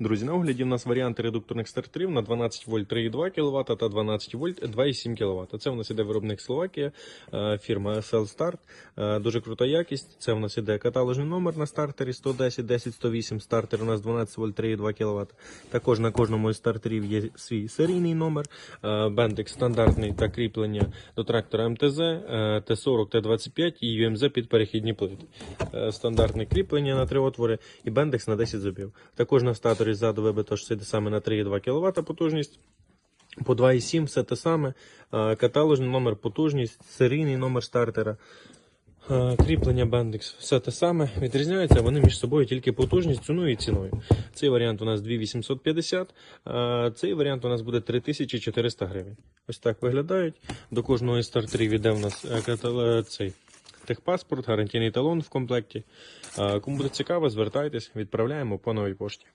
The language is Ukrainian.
Друзі, на огляді в нас варіанти редукторних стартерів на 12 вольт 3,2 кВт та 12 вольт 2,7 кВт. Це у нас іде виробник Словакія, е, фірма SL Start. Е, Дуже крута якість. Це у нас іде каталожний номер на стартері 110 10 108. Стартер у нас 12 вольт 3,2 кВт. Також на кожному із стартерів є свій серійний номер. Е, Бендик стандартний та кріплення до трактора МТЗ, е, Т40, Т25 і UMZ під перехідні плити. Стандартне кріплення на три отвори і бендекс на 10 зубів. Також на статорі ззаду вибито ж сиде саме на 3,2 кВт потужність. По 2,7 все те саме. Каталожний номер потужність, серійний номер стартера. Кріплення Bendix, все те саме. Відрізняються вони між собою тільки потужністю, ну і ціною. Цей варіант у нас 2850, а цей варіант у нас буде 3400 гривень. Ось так виглядають. До кожного із стартерів іде у нас е, е, цей техпаспорт, гарантійний талон в комплекті. Кому буде цікаво, звертайтесь, відправляємо по новій пошті.